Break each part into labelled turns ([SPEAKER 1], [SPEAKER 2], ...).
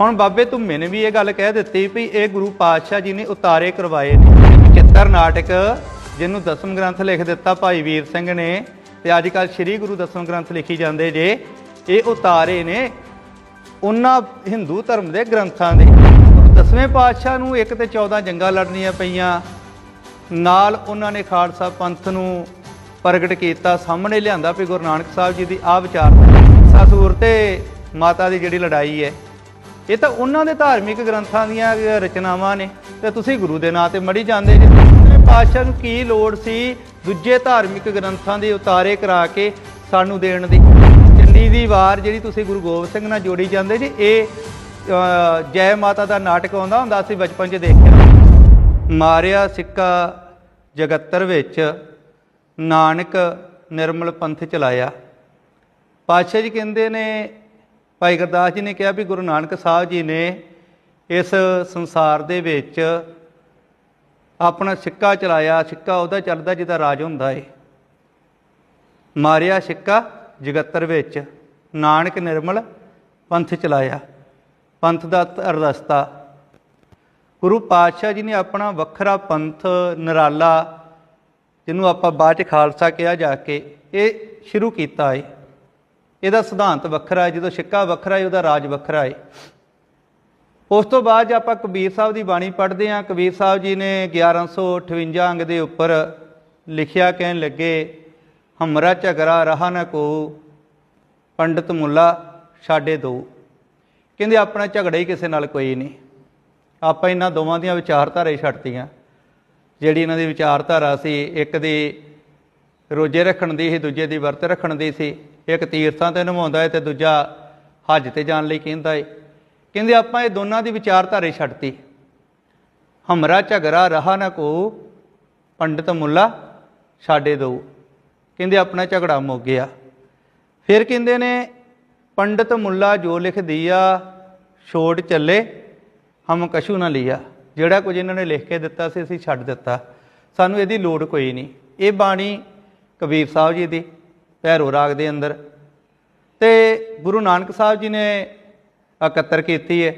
[SPEAKER 1] ਹੁਣ ਬਾਬੇ ਧੁੰਮੇ ਨੇ ਵੀ ਇਹ ਗੱਲ ਕਹਿ ਦਿੱਤੀ ਵੀ ਇਹ ਗੁਰੂ ਪਾਤਸ਼ਾਹ ਜੀ ਨੇ ਉਤਾਰੇ ਕਰਵਾਏ ਨੇ। 75 ਨਾਟਕ ਜਿਹਨੂੰ ਦਸਮ ਗ੍ਰੰਥ ਲਿਖ ਦਿੱਤਾ ਭਾਈ ਵੀਰ ਸਿੰਘ ਨੇ ਤੇ ਅੱਜ ਕੱਲ ਸ੍ਰੀ ਗੁਰੂ ਦਸਮ ਗ੍ਰੰਥ ਲਿਖੀ ਜਾਂਦੇ ਜੇ, ਇਹ ਉਤਾਰੇ ਨੇ ਉਹਨਾਂ ਹਿੰਦੂ ਧਰਮ ਦੇ ਗ੍ਰੰਥਾਂ ਦੇ। ਦਸਵੇਂ ਪਾਤਸ਼ਾਹ ਨੂੰ ਇੱਕ ਤੇ 14 ਜੰਗਾਂ ਲੜਨੀਆਂ ਪਈਆਂ, ਨਾਲ ਉਹਨਾਂ ਨੇ ਖਾਲਸਾ ਪੰਥ ਨੂੰ ਪ੍ਰਗਟ ਕੀਤਾ, ਸਾਹਮਣੇ ਲਿਆਂਦਾ ਵੀ ਗੁਰੂ ਨਾਨਕ ਸਾਹਿਬ ਜੀ ਦੀ ਆ ਵਿਚਾਰ ਸਸੂਰ ਤੇ ਮਾਤਾ ਦੀ ਜਿਹੜੀ ਲੜਾਈ ਹੈ ਇਹ ਤਾਂ ਉਹਨਾਂ ਦੇ ਧਾਰਮਿਕ ਗ੍ਰੰਥਾਂ ਦੀਆਂ ਰਚਨਾਵਾਂ ਨੇ। ਤੇ ਤੁਸੀਂ ਗੁਰੂ ਦੇ ਨਾਂ ਤੇ ਮੜੀ ਜਾਂਦੇ ਜੇ। ਦਸਵੇਂ ਪਾਤਸ਼ਾਹ ਨੂੰ ਕੀ ਲੋੜ ਸੀ ਦੂਜੇ ਧਾਰਮਿਕ ਗ੍ਰੰਥਾਂ ਦੇ ਉਤਾਰੇ ਕਰਾ ਕੇ ਸਾਨੂੰ ਦੇਣ ਦੀ? ਚੰਡੀ ਦੀ ਵਾਰ ਜਿਹੜੀ ਤੁਸੀਂ ਗੁਰੂ ਗੋਬਿੰਦ ਸਿੰਘ ਨਾਲ ਜੋੜੀ ਜਾਂਦੇ ਜੀ, ਇਹ ਜੈ ਮਾਤਾ ਦਾ ਨਾਟਕ ਆਉਂਦਾ ਹੁੰਦਾ ਸੀ ਬਚਪਨ 'ਚ ਦੇਖਿਆ। ਮਾਰਿਆ ਸਿੱਕਾ ਜਗੱਤਰ ਵਿੱਚ, ਨਾਨਕ ਨਿਰਮਲ ਪੰਥ ਚਲਾਇਆ। ਪਾਤਸ਼ਾਹ ਜੀ ਕਹਿੰਦੇ ਨੇ ਭਾਈ ਗੁਰਦਾਸ ਜੀ ਨੇ ਕਿਹਾ ਵੀ ਗੁਰੂ ਨਾਨਕ ਸਾਹਿਬ ਜੀ ਨੇ ਇਸ ਸੰਸਾਰ ਦੇ ਵਿੱਚ ਆਪਣਾ ਸਿੱਕਾ ਚਲਾਇਆ, ਸਿੱਕਾ ਉਹਦਾ ਚੱਲਦਾ ਜਿਹਦਾ ਰਾਜ ਹੁੰਦਾ ਏ। ਮਾਰਿਆ ਸਿੱਕਾ ਜਗੱਤਰ ਵਿੱਚ, ਨਾਨਕ ਨਿਰਮਲ ਪੰਥ ਚਲਾਇਆ, ਪੰਥ ਦਾ ਧਰ ਰਸਤਾ। ਗੁਰੂ ਪਾਤਸ਼ਾਹ ਜੀ ਨੇ ਆਪਣਾ ਵੱਖਰਾ ਪੰਥ, ਨਿਰਾਲਾ, ਜਿਹਨੂੰ ਆਪਾਂ ਬਾਅਦ ਚ ਖਾਲਸਾ ਕਿਹਾ ਜਾ ਕੇ, ਇਹ ਸ਼ੁਰੂ ਕੀਤਾ ਏ। ਇਹਦਾ ਸਿਧਾਂਤ ਵੱਖਰਾ ਹੈ, ਜਦੋਂ ਸਿੱਕਾ ਵੱਖਰਾ ਹੈ, ਉਹਦਾ ਰਾਜ ਵੱਖਰਾ ਹੈ। ਉਸ ਤੋਂ ਬਾਅਦ ਜੇ ਆਪਾਂ ਕਬੀਰ ਸਾਹਿਬ ਦੀ ਬਾਣੀ ਪੜ੍ਹਦੇ ਹਾਂ, ਕਬੀਰ ਸਾਹਿਬ ਜੀ ਨੇ 1158 ਅੰਗ ਦੇ ਉੱਪਰ ਲਿਖਿਆ ਕਹਿਣ ਲੱਗੇ, ਹਮਰਾ ਝਗੜਾ ਰਹਾ ਨਾ ਕੋ, ਪੰਡਤ ਮੁੱਲਾ ਛਾੜੇ ਦੋ। ਕਹਿੰਦੇ ਆਪਣਾ ਝਗੜਾ ਹੀ ਕਿਸੇ ਨਾਲ ਕੋਈ ਨਹੀਂ। ਆਪਾਂ ਇਹਨਾਂ ਦੋਵਾਂ ਦੀਆਂ ਵਿਚਾਰਧਾਰਾ ਹੀ ਛੱਡਤੀਆਂ। ਜਿਹੜੀ ਇਹਨਾਂ ਦੀ ਵਿਚਾਰਧਾਰਾ ਸੀ, ਇੱਕ ਦੀ ਰੋਜੇ ਰੱਖਣ ਦੀ ਸੀ, ਦੂਜੇ ਦੀ ਵਰਤ ਰੱਖਣ ਦੀ ਸੀ। ਇੱਕ ਤੀਰਥਾਂ ਤੇ ਨਿਭਾਉਂਦਾ ਹੈ ਤੇ ਦੂਜਾ ਹੱਜ ਤੇ ਜਾਣ ਲਈ ਕਹਿੰਦਾ ਹੈ ਕਹਿੰਦੇ ਆਪਾਂ ਇਹ ਦੋਨਾਂ ਦੀ ਵਿਚਾਰਧਾਰੇ ਹੀ ਛੱਡਤੀ। ਹਮਰਾ ਝਗੜਾ ਰਹਾ ਨਾ ਕੋ, ਪੰਡਤ ਮੁੱਲਾ ਛਾੜੇ ਦੋ। ਕਹਿੰਦੇ ਆਪਣਾ ਝਗੜਾ ਮੁੱਕ ਗਿਆ। ਫਿਰ ਕਹਿੰਦੇ ਨੇ, ਪੰਡਤ ਮੁੱਲਾ ਜੋ ਲਿਖ ਦਿਆ ਛੋੜ ਚੱਲੇ, ਹਮ ਕਸ਼ੂ ਨਾ ਲਿਆ। ਜਿਹੜਾ ਕੁਝ ਇਹਨਾਂ ਨੇ ਲਿਖ ਕੇ ਦਿੱਤਾ ਸੀ, ਅਸੀਂ ਛੱਡ ਦਿੱਤਾ। ਸਾਨੂੰ ਇਹਦੀ ਲੋੜ ਕੋਈ ਨਹੀਂ। ਇਹ ਬਾਣੀ ਕਬੀਰ ਸਾਹਿਬ ਜੀ ਦੀ ਭੈਰੋ ਰਾਗ ਦੇ ਅੰਦਰ। ਤੇ ਗੁਰੂ ਨਾਨਕ ਸਾਹਿਬ ਜੀ ਨੇ ਇਕੱਤਰ ਕੀਤੀ ਹੈ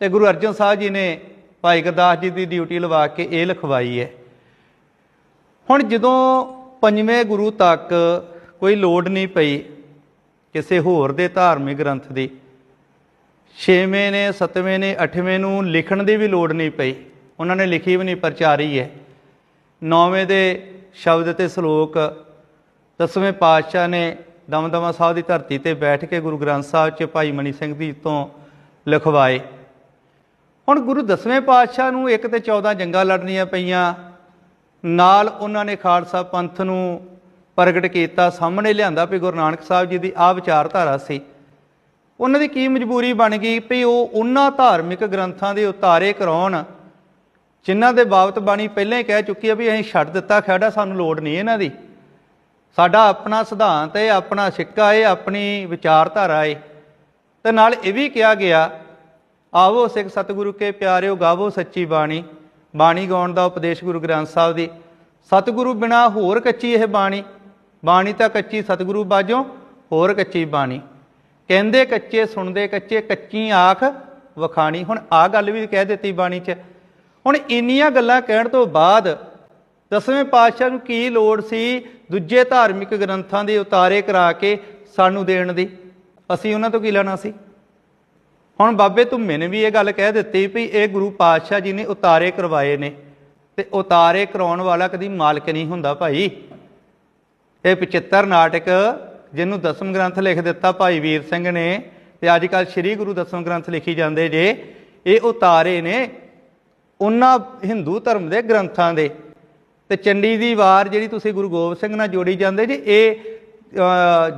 [SPEAKER 1] ਤੇ ਗੁਰੂ ਅਰਜਨ ਸਾਹਿਬ ਜੀ ਨੇ ਭਾਈ ਗੁਰਦਾਸ ਜੀ ਦੀ ਡਿਊਟੀ ਲਵਾ ਕੇ ਇਹ ਲਿਖਵਾਈ ਹੈ। ਹੁਣ ਜਦੋਂ ਪੰਜਵੇਂ ਗੁਰੂ ਤੱਕ ਕੋਈ ਲੋੜ ਨਹੀਂ ਪਈ ਕਿਸੇ ਹੋਰ ਦੇ ਧਾਰਮਿਕ ਗ੍ਰੰਥ ਦੀ, ਛੇਵੇਂ ਨੇ, ਸੱਤਵੇਂ ਨੇ, ਅੱਠਵੇਂ ਨੂੰ ਲਿਖਣ ਦੀ ਵੀ ਲੋੜ ਨਹੀਂ ਪਈ। ਉਹਨਾਂ ਨੇ ਲਿਖੀ ਵੀ ਨਹੀਂ, ਪ੍ਰਚਾਰੀ ਹੈ। ਨੌਵੇਂ ਦੇ ਸ਼ਬਦ ਤੇ ਸ਼ਲੋਕ ਦਸਵੇਂ ਪਾਤਸ਼ਾਹ ਨੇ ਦਮਦਮਾ ਸਾਹਿਬ ਦੀ ਧਰਤੀ ਤੇ ਬੈਠ ਕੇ ਗੁਰੂ ਗ੍ਰੰਥ ਸਾਹਿਬ 'ਚ ਭਾਈ ਮਨੀ ਸਿੰਘ ਜੀ ਤੋਂ ਲਿਖਵਾਏ। ਹੁਣ ਗੁਰੂ ਦਸਵੇਂ ਪਾਤਸ਼ਾਹ ਨੂੰ ਇੱਕ ਤੇ 14 ਜੰਗਾਂ ਲੜਨੀਆਂ ਪਈਆਂ, ਨਾਲ ਉਹਨਾਂ ਨੇ ਖਾਲਸਾ ਪੰਥ ਨੂੰ ਪ੍ਰਗਟ ਕੀਤਾ, ਸਾਹਮਣੇ ਲਿਆਂਦਾ ਵੀ ਗੁਰੂ ਨਾਨਕ ਸਾਹਿਬ ਜੀ ਦੀ ਆ ਵਿਚਾਰਧਾਰਾ ਸੀ। ਉਹਨਾਂ ਦੀ ਕੀ ਮਜਬੂਰੀ ਬਣ ਗਈ ਵੀ ਉਹ ਉਹਨਾਂ ਧਾਰਮਿਕ ਗ੍ਰੰਥਾਂ ਦੇ ਉਤਾਰੇ ਕਰਾਉਣ, ਜਿਨ੍ਹਾਂ ਦੇ ਬਾਬਤ ਬਾਣੀ ਪਹਿਲਾਂ ਹੀ ਕਹਿ ਚੁੱਕੀ ਆ ਵੀ ਅਸੀਂ ਛੱਡ ਦਿੱਤਾ ਖੜਾ ਸਾਨੂੰ ਲੋੜ ਨਹੀਂ ਇਹਨਾਂ ਦੀ। ਸਾਡਾ ਆਪਣਾ ਸਿਧਾਂਤ ਹੈ ਆਪਣਾ ਸਿੱਕਾ ਹੈ ਆਪਣੀ ਵਿਚਾਰਧਾਰਾ ਹੈ ਤੇ ਨਾਲ ਇਹ ਵੀ ਕਿਹਾ ਗਿਆ, ਆਵੋ ਸਿੱਖ ਸਤਿਗੁਰੂ ਕੇ ਪਿਆਰਿਓ, ਗਾਵੋ ਸੱਚੀ ਬਾਣੀ। ਬਾਣੀ ਗਾਉਣ ਦਾ ਉਪਦੇਸ਼ ਗੁਰੂ ਗ੍ਰੰਥ ਸਾਹਿਬ ਦੀ, ਸਤਿਗੁਰੂ ਬਿਨਾ ਹੋਰ ਕੱਚੀ ਇਹ ਬਾਣੀ। ਬਾਣੀ ਤਾਂ ਕੱਚੀ ਸਤਿਗੁਰੂ ਬਾਝੋਂ, ਹੋਰ ਕੱਚੀ ਬਾਣੀ। ਕਹਿੰਦੇ ਕੱਚੇ, ਸੁਣਦੇ ਕੱਚੇ, ਕੱਚੀ ਆਖ ਵਖਾਣੀ। ਹੁਣ ਆ ਗੱਲ ਵੀ ਕਹਿ ਦਿੱਤੀ ਬਾਣੀ 'ਚ। ਹੁਣ ਇੰਨੀਆਂ ਗੱਲਾਂ ਕਹਿਣ ਤੋਂ ਬਾਅਦ ਦਸਵੇਂ ਪਾਤਸ਼ਾਹ ਨੂੰ ਕੀ ਲੋੜ ਸੀ? ਦੂਜੇ ਧਾਰਮਿਕ ਗ੍ਰੰਥਾਂ ਦੇ ਉਤਾਰੇ ਕਰਾ ਕੇ ਸਾਨੂੰ ਦੇਣ ਦੀ। ਅਸੀਂ ਉਹਨਾਂ ਤੋਂ ਕੀ ਲੈਣਾ ਸੀ? ਹੁਣ ਬਾਬੇ ਧੁੰਮੇ ਨੇ ਵੀ ਇਹ ਗੱਲ ਕਹਿ ਦਿੱਤੀ ਵੀ ਇਹ ਗੁਰੂ ਪਾਤਸ਼ਾਹ ਜੀ ਨੇ ਉਤਾਰੇ ਕਰਵਾਏ ਨੇ ਤੇ ਉਤਾਰੇ ਕਰਾਉਣ ਵਾਲਾ ਕਦੀ ਮਾਲਕ ਨਹੀਂ ਹੁੰਦਾ ਭਾਈ। ਇਹ 75 ਨਾਟਕ ਜਿਹਨੂੰ ਦਸਮ ਗ੍ਰੰਥ ਲਿਖ ਦਿੱਤਾ ਭਾਈ ਵੀਰ ਸਿੰਘ ਨੇ ਤੇ ਅੱਜ ਕੱਲ ਸ੍ਰੀ ਗੁਰੂ ਦਸਮ ਗ੍ਰੰਥ ਲਿਖੀ ਜਾਂਦੇ ਜੇ, ਇਹ ਉਤਾਰੇ ਨੇ ਉਹਨਾਂ ਹਿੰਦੂ ਧਰਮ ਦੇ ਗ੍ਰੰਥਾਂ ਦੇ। ਤੇ ਚੰਡੀ ਦੀ ਵਾਰ ਜਿਹੜੀ ਤੁਸੀਂ ਗੁਰੂ ਗੋਬਿੰਦ ਸਿੰਘ ਨਾਲ ਜੋੜੀ ਜਾਂਦੇ ਜੀ, ਇਹ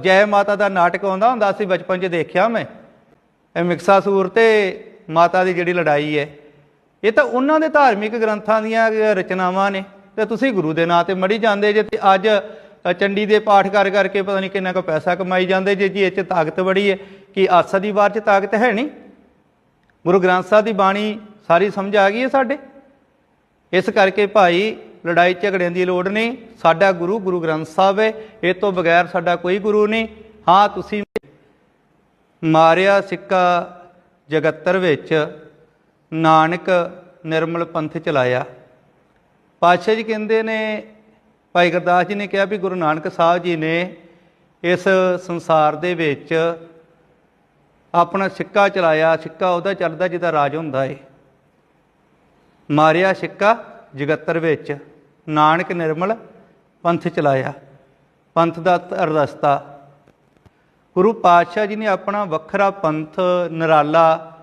[SPEAKER 1] ਜੈ ਮਾਤਾ ਦਾ ਨਾਟਕ ਆਉਂਦਾ ਹੁੰਦਾ ਸੀ ਬਚਪਨ 'ਚ ਦੇਖਿਆ ਮੈਂ। ਇਹ ਮਿਕਸਾ ਸੂਰ ਤੇ ਮਾਤਾ ਦੀ ਜਿਹੜੀ ਲੜਾਈ ਹੈ। ਇਹ ਤਾਂ ਉਹਨਾਂ ਦੇ ਧਾਰਮਿਕ ਗ੍ਰੰਥਾਂ ਦੀਆਂ ਰਚਨਾਵਾਂ ਨੇ। ਤੇ ਤੁਸੀਂ ਗੁਰੂ ਦੇ ਨਾਂ ਤੇ ਮੜੀ ਜਾਂਦੇ ਜੇ ਤੇ ਅੱਜ ਚੰਡੀ ਦੇ ਪਾਠ ਕਰ ਕਰਕੇ ਪਤਾ ਨਹੀਂ ਕਿੰਨਾ ਕੁ ਪੈਸਾ ਕਮਾਈ ਜਾਂਦੇ ਜੇ, ਜੀ, ਇਹ 'ਚ ਤਾਕਤ ਬੜੀ ਹੈ। ਕਿ ਆਸਾ ਦੀ ਵਾਰ 'ਚ ਤਾਕਤ ਹੈ ਨਹੀਂ? ਗੁਰੂ ਗ੍ਰੰਥ ਸਾਹਿਬ ਦੀ ਬਾਣੀ ਸਾਰੀ ਸਮਝ ਆ ਗਈ ਹੈ ਸਾਡੇ। ਇਸ ਕਰਕੇ ਭਾਈ ਲੜਾਈ ਝਗੜਿਆਂ ਦੀ ਲੋੜ ਨਹੀਂ। ਸਾਡਾ ਗੁਰੂ ਗੁਰੂ ਗ੍ਰੰਥ ਸਾਹਿਬ ਹੈ। ਇਹ ਤੋਂ ਬਗੈਰ ਸਾਡਾ ਕੋਈ ਗੁਰੂ ਨਹੀਂ। ਹਾਂ, ਤੁਸੀਂ ਮਾਰਿਆ ਸਿੱਕਾ ਜਗੱਤਰ ਵਿੱਚ, ਨਾਨਕ ਨਿਰਮਲ ਪੰਥ ਚਲਾਇਆ। ਪਾਤਸ਼ਾਹ ਜੀ ਕਹਿੰਦੇ ਨੇ, ਭਾਈ ਗੁਰਦਾਸ ਜੀ ਨੇ ਕਿਹਾ ਵੀ ਗੁਰੂ ਨਾਨਕ ਸਾਹਿਬ ਜੀ ਨੇ ਇਸ ਸੰਸਾਰ ਦੇ ਵਿੱਚ ਆਪਣਾ ਸਿੱਕਾ ਚਲਾਇਆ। ਸਿੱਕਾ ਉਹਦਾ ਚੱਲਦਾ ਜਿਹਦਾ ਰਾਜ ਹੁੰਦਾ ਏ। ਮਾਰਿਆ ਸਿੱਕਾ ਜਗੱਤਰ ਵਿੱਚ ਨਾਨਕ ਨਿਰਮਲ ਪੰਥ ਚਲਾਇਆ। ਪੰਥ ਦਾ ਅਰਦਸਤਾ ਗੁਰੂ ਪਾਤਸ਼ਾਹ ਜੀ ਨੇ ਆਪਣਾ ਵੱਖਰਾ ਪੰਥ, ਨਿਰਾਲਾ,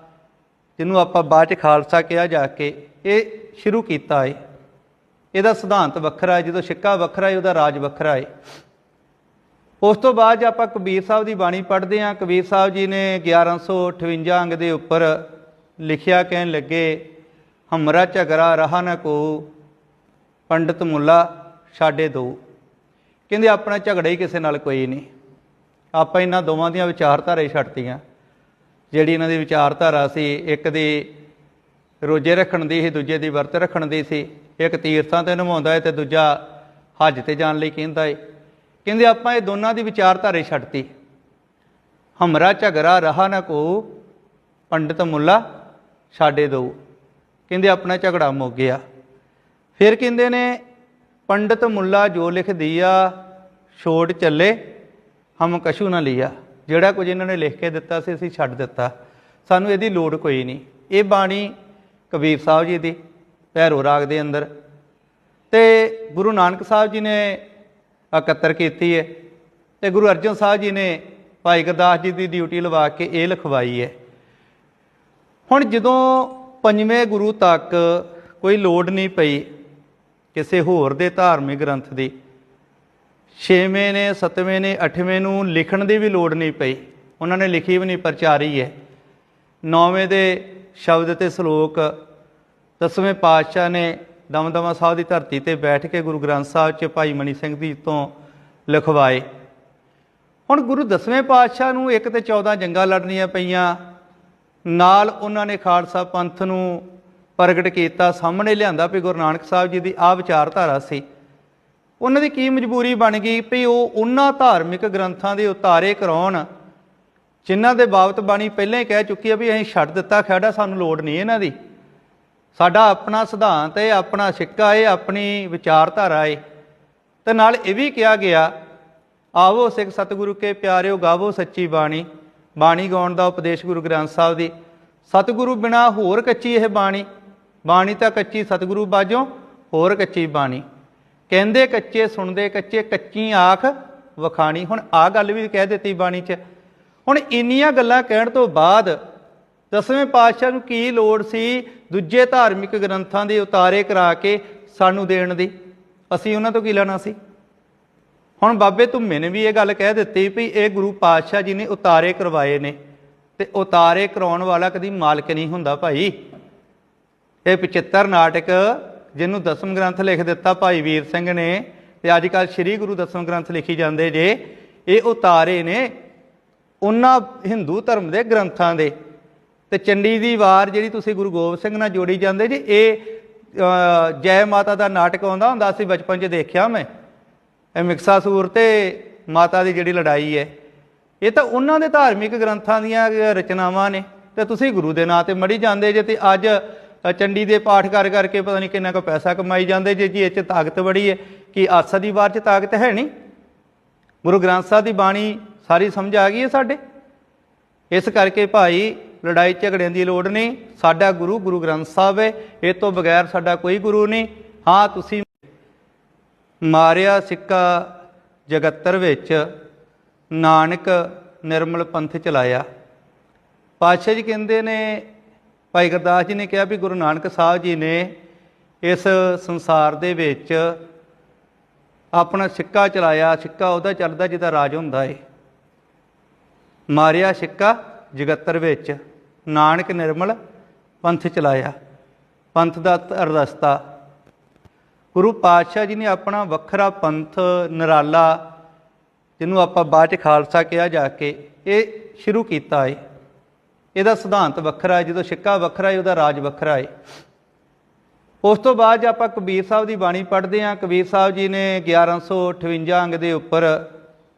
[SPEAKER 1] ਜਿਹਨੂੰ ਆਪਾਂ ਬਾਅਦ ਚ ਖਾਲਸਾ ਕਿਹਾ ਜਾ ਕੇ, ਇਹ ਸ਼ੁਰੂ ਕੀਤਾ ਏ। ਇਹਦਾ ਸਿਧਾਂਤ ਵੱਖਰਾ ਹੈ ਜਦੋਂ ਸਿੱਕਾ ਵੱਖਰਾ ਹੈ ਉਹਦਾ ਰਾਜ ਵੱਖਰਾ ਹੈ ਉਸ ਤੋਂ ਬਾਅਦ ਜੇ ਆਪਾਂ ਕਬੀਰ ਸਾਹਿਬ ਦੀ ਬਾਣੀ ਪੜ੍ਹਦੇ ਹਾਂ, ਕਬੀਰ ਸਾਹਿਬ ਜੀ ਨੇ 1158 ਅੰਗ ਦੇ ਉੱਪਰ ਲਿਖਿਆ ਕਹਿਣ ਲੱਗੇ ਹਮਰਾ ਝਗੜਾ ਰਹਾ ਨਾ ਕੋ, ਪੰਡਤ ਮੁੱਲਾ ਛਾੜੇ ਦੋ। ਕਹਿੰਦੇ ਆਪਣਾ ਝਗੜਾ ਹੀ ਕਿਸੇ ਨਾਲ ਕੋਈ ਨਹੀਂ। ਆਪਾਂ ਇਹਨਾਂ ਦੋਵਾਂ ਦੀਆਂ ਵਿਚਾਰਧਾਰਾ ਹੀ ਛੱਡਤੀਆਂ। ਜਿਹੜੀ ਇਹਨਾਂ ਦੀ ਵਿਚਾਰਧਾਰਾ ਸੀ, ਇੱਕ ਦੀ ਰੋਜੇ ਰੱਖਣ ਦੀ ਸੀ, ਦੂਜੇ ਦੀ ਵਰਤ ਰੱਖਣ ਦੀ ਸੀ। ਇੱਕ ਤੀਰਥਾਂ ਤੇ ਨਿਭਾਉਂਦਾ ਹੈ ਤੇ ਦੂਜਾ ਹੱਜ ਤੇ ਜਾਣ ਲਈ ਕਹਿੰਦਾ ਹੈ ਕਹਿੰਦੇ ਆਪਾਂ ਇਹ ਦੋਨਾਂ ਦੀ ਵਿਚਾਰਧਾਰਾ ਹੀ ਛੱਡਤੀ। ਹਮਰਾ ਝਗੜਾ ਰਹਾ ਨਾ ਕੋ, ਪੰਡਤ ਮੁੱਲਾ ਛਾੜੇ ਦੋ। ਕਹਿੰਦੇ ਆਪਣਾ ਝਗੜਾ ਮੁੱਕ ਗਿਆ। ਫਿਰ ਕਹਿੰਦੇ ਨੇ, ਪੰਡਤ ਮੁੱਲਾ ਜੋ ਲਿਖ ਦਿਆ ਛੋੜ ਚੱਲੇ, ਹਮ ਕਸ਼ੂ ਨਾ ਲਿਆ। ਜਿਹੜਾ ਕੁਝ ਇਹਨਾਂ ਨੇ ਲਿਖ ਕੇ ਦਿੱਤਾ ਸੀ, ਅਸੀਂ ਛੱਡ ਦਿੱਤਾ। ਸਾਨੂੰ ਇਹਦੀ ਲੋੜ ਕੋਈ ਨਹੀਂ। ਇਹ ਬਾਣੀ ਕਬੀਰ ਸਾਹਿਬ ਜੀ ਦੀ, ਭੈਰੋ ਰਾਗ ਦੇ ਅੰਦਰ। ਤੇ ਗੁਰੂ ਨਾਨਕ ਸਾਹਿਬ ਜੀ ਨੇ ਇਕੱਤਰ ਕੀਤੀ ਹੈ ਤੇ ਗੁਰੂ ਅਰਜਨ ਸਾਹਿਬ ਜੀ ਨੇ ਭਾਈ ਗੁਰਦਾਸ ਜੀ ਦੀ ਡਿਊਟੀ ਲਵਾ ਕੇ ਇਹ ਲਿਖਵਾਈ ਹੈ ਹੁਣ ਜਦੋਂ ਪੰਜਵੇਂ ਗੁਰੂ ਤੱਕ ਕੋਈ ਲੋੜ ਨਹੀਂ ਪਈ ਕਿਸੇ ਹੋਰ ਦੇ ਧਾਰਮਿਕ ਗ੍ਰੰਥ ਦੀ। ਛੇਵੇਂ ਨੇ, ਸੱਤਵੇਂ ਨੇ, ਅੱਠਵੇਂ ਨੂੰ ਲਿਖਣ ਦੀ ਵੀ ਲੋੜ ਨਹੀਂ ਪਈ। ਉਹਨਾਂ ਨੇ ਲਿਖੀ ਵੀ ਨਹੀਂ, ਪ੍ਰਚਾਰੀ ਹੈ। ਨੌਵੇਂ ਦੇ ਸ਼ਬਦ ਤੇ ਸ਼ਲੋਕ, ਦਸਵੇਂ ਪਾਤਸ਼ਾਹ ਨੇ ਦਮਦਮਾ ਸਾਹਿਬ ਦੀ ਧਰਤੀ ਤੇ ਬੈਠ ਕੇ ਗੁਰੂ ਗ੍ਰੰਥ ਸਾਹਿਬ 'ਚ ਭਾਈ ਮਨੀ ਸਿੰਘ ਜੀ ਤੋਂ ਲਿਖਵਾਏ। ਹੁਣ ਗੁਰੂ ਦਸਵੇਂ ਪਾਤਸ਼ਾਹ ਨੂੰ ਇੱਕ ਤੇ 14 ਜੰਗਾਂ ਲੜਨੀਆਂ ਪਈਆਂ। ਨਾਲ ਉਹਨਾਂ ਨੇ ਖਾਲਸਾ ਪੰਥ ਨੂੰ ਪ੍ਰਗਟ ਕੀਤਾ, ਸਾਹਮਣੇ ਲਿਆਂਦਾ ਵੀ ਗੁਰੂ ਨਾਨਕ ਸਾਹਿਬ ਜੀ ਦੀ ਆ ਵਿਚਾਰਧਾਰਾ ਸੀ। ਉਹਨਾਂ ਦੀ ਕੀ ਮਜਬੂਰੀ ਬਣ ਗਈ ਵੀ ਉਹ ਉਹਨਾਂ ਧਾਰਮਿਕ ਗ੍ਰੰਥਾਂ ਦੇ ਉਤਾਰੇ ਕਰਾਉਣ, ਜਿਨ੍ਹਾਂ ਦੇ ਬਾਬਤ ਬਾਣੀ ਪਹਿਲਾਂ ਹੀ ਕਹਿ ਚੁੱਕੀ ਹੈ ਵੀ ਅਸੀਂ ਛੱਡ ਦਿੱਤਾ ਖੜਾ ਸਾਨੂੰ ਲੋੜ ਨਹੀਂ ਇਹਨਾਂ ਦੀ। ਸਾਡਾ ਆਪਣਾ ਸਿਧਾਂਤ ਹੈ ਆਪਣਾ ਸਿੱਕਾ ਹੈ ਆਪਣੀ ਵਿਚਾਰਧਾਰਾ ਹੈ ਤੇ ਨਾਲ ਇਹ ਵੀ ਕਿਹਾ ਗਿਆ, ਆਵੋ ਸਿੱਖ ਸਤਿਗੁਰੂ ਕੇ ਪਿਆਰਿਓ, ਗਾਵੋ ਸੱਚੀ ਬਾਣੀ। ਬਾਣੀ ਗਾਉਣ ਦਾ ਉਪਦੇਸ਼ ਗੁਰੂ ਗ੍ਰੰਥ ਸਾਹਿਬ ਦੀ। ਸਤਿਗੁਰੂ ਬਿਨਾ ਹੋਰ ਕੱਚੀ ਇਹ ਬਾਣੀ। ਬਾਣੀ ਤਾਂ ਕੱਚੀ ਸਤਿਗੁਰੂ ਬਾਝੋਂ ਹੋਰ ਕੱਚੀ ਬਾਣੀ। ਕਹਿੰਦੇ ਕੱਚੇ, ਸੁਣਦੇ ਕੱਚੇ, ਕੱਚੀ ਆਖ ਵਖਾਣੀ। ਹੁਣ ਆ ਗੱਲ ਵੀ ਕਹਿ ਦਿੱਤੀ ਬਾਣੀ 'ਚ। ਹੁਣ ਇੰਨੀਆਂ ਗੱਲਾਂ ਕਹਿਣ ਤੋਂ ਬਾਅਦ ਦਸਵੇਂ ਪਾਤਸ਼ਾਹ ਨੂੰ ਕੀ ਲੋੜ ਸੀ ਦੂਜੇ ਧਾਰਮਿਕ ਗ੍ਰੰਥਾਂ ਦੇ ਉਤਾਰੇ ਕਰਾ ਕੇ ਸਾਨੂੰ ਦੇਣ ਦੀ? ਅਸੀਂ ਉਹਨਾਂ ਤੋਂ ਕੀ ਲੈਣਾ ਸੀ? ਹੁਣ ਬਾਬੇ ਧੁੰਮੇ ਨੇ ਵੀ ਇਹ ਗੱਲ ਕਹਿ ਦਿੱਤੀ ਵੀ ਇਹ ਗੁਰੂ ਪਾਤਸ਼ਾਹ ਜੀ ਨੇ ਉਤਾਰੇ ਕਰਵਾਏ ਨੇ ਤੇ ਉਤਾਰੇ ਕਰਾਉਣ ਵਾਲਾ ਕਦੀ ਮਾਲਕ ਨਹੀਂ ਹੁੰਦਾ ਭਾਈ। ਇਹ 75 ਨਾਟਕ ਜਿਹਨੂੰ ਦਸਮ ਗ੍ਰੰਥ ਲਿਖ ਦਿੱਤਾ ਭਾਈ ਵੀਰ ਸਿੰਘ ਨੇ ਤੇ ਅੱਜ ਕੱਲ ਸ੍ਰੀ ਗੁਰੂ ਦਸਮ ਗ੍ਰੰਥ ਲਿਖੀ ਜਾਂਦੇ ਜੇ, ਇਹ ਉਤਾਰੇ ਨੇ ਉਹਨਾਂ ਹਿੰਦੂ ਧਰਮ ਦੇ ਗ੍ਰੰਥਾਂ ਦੇ। ਤੇ ਚੰਡੀ ਦੀ ਵਾਰ ਜਿਹੜੀ ਤੁਸੀਂ ਗੁਰੂ ਗੋਬਿੰਦ ਸਿੰਘ ਨਾਲ ਜੋੜੀ ਜਾਂਦੇ ਜੀ, ਇਹ ਜੈ ਮਾਤਾ ਦਾ ਨਾਟਕ ਆਉਂਦਾ ਹੁੰਦਾ ਸੀ ਬਚਪਨ 'ਚ ਦੇਖਿਆ ਮੈਂ। ਇਹ ਮਿਕਸਾਸੂਰ ਤੇ ਮਾਤਾ ਦੀ ਜਿਹੜੀ ਲੜਾਈ ਹੈ, ਇਹ ਤਾਂ ਉਹਨਾਂ ਦੇ ਧਾਰਮਿਕ ਗ੍ਰੰਥਾਂ ਦੀਆਂ ਰਚਨਾਵਾਂ ਨੇ। ਤੇ ਤੁਸੀਂ ਗੁਰੂ ਦੇ ਨਾਂ ਤੇ ਮੜੀ ਜਾਂਦੇ ਜੇ ਤੇ ਅੱਜ ਚੰਡੀ ਦੇ ਪਾਠ ਕਰ ਕਰਕੇ ਪਤਾ ਨਹੀਂ ਕਿੰਨਾ ਕੁ ਪੈਸਾ ਕਮਾਈ ਜਾਂਦੇ ਜੇ, ਜੀ, ਇਹ 'ਚ ਤਾਕਤ ਬੜੀ ਹੈ ਕਿ ਆਸਾ ਦੀ ਵਾਰ 'ਚ ਤਾਕਤ ਹੈ ਨਹੀਂ ਗੁਰੂ ਗ੍ਰੰਥ ਸਾਹਿਬ ਦੀ ਬਾਣੀ ਸਾਰੀ ਸਮਝ ਆ ਗਈ ਹੈ ਸਾਡੇ? ਇਸ ਕਰਕੇ ਭਾਈ ਲੜਾਈ ਝਗੜਿਆਂ ਦੀ ਲੋੜ ਨਹੀਂ ਸਾਡਾ ਗੁਰੂ ਗੁਰੂ ਗ੍ਰੰਥ ਸਾਹਿਬ ਹੈ ਇਹ ਤੋਂ ਬਗੈਰ ਸਾਡਾ ਕੋਈ ਗੁਰੂ ਨਹੀਂ ਹਾਂ, ਤੁਸੀਂ ਮਾਰਿਆ ਸਿੱਕਾ ਜਗੱਤਰ ਵਿੱਚ, ਨਾਨਕ ਨਿਰਮਲ ਪੰਥ ਚਲਾਇਆ ਪਾਤਸ਼ਾਹ ਜੀ ਕਹਿੰਦੇ ਨੇ, ਭਾਈ ਗੁਰਦਾਸ ਜੀ ਨੇ ਕਿਹਾ ਵੀ ਗੁਰੂ ਨਾਨਕ ਸਾਹਿਬ ਜੀ ਨੇ ਇਸ ਸੰਸਾਰ ਦੇ ਵਿੱਚ ਆਪਣਾ ਸਿੱਕਾ ਚਲਾਇਆ, ਸਿੱਕਾ ਉਹਦਾ ਚੱਲਦਾ ਜਿਹਦਾ ਰਾਜ ਹੁੰਦਾ ਏ। ਮਾਰਿਆ ਸਿੱਕਾ ਜਗੱਤਰ ਵਿੱਚ, ਨਾਨਕ ਨਿਰਮਲ ਪੰਥ ਚਲਾਇਆ ਪੰਥ ਦਾ ਅਰਦਸਤਾ ਗੁਰੂ ਪਾਤਸ਼ਾਹ ਜੀ ਨੇ ਆਪਣਾ ਵੱਖਰਾ ਪੰਥ, ਨਿਰਾਲਾ, ਜਿਹਨੂੰ ਆਪਾਂ ਬਾਅਦ ਚ ਖਾਲਸਾ ਕਿਹਾ ਜਾ ਕੇ, ਇਹ ਸ਼ੁਰੂ ਕੀਤਾ ਹੈ ਇਹਦਾ ਸਿਧਾਂਤ ਵੱਖਰਾ ਹੈ ਜਦੋਂ ਸਿੱਕਾ ਵੱਖਰਾ ਹੈ ਉਹਦਾ ਰਾਜ ਵੱਖਰਾ ਹੈ ਉਸ ਤੋਂ ਬਾਅਦ ਜੇ ਆਪਾਂ ਕਬੀਰ ਸਾਹਿਬ ਦੀ ਬਾਣੀ ਪੜ੍ਹਦੇ ਹਾਂ, ਕਬੀਰ ਸਾਹਿਬ ਜੀ ਨੇ 1158 ਅੰਗ ਦੇ ਉੱਪਰ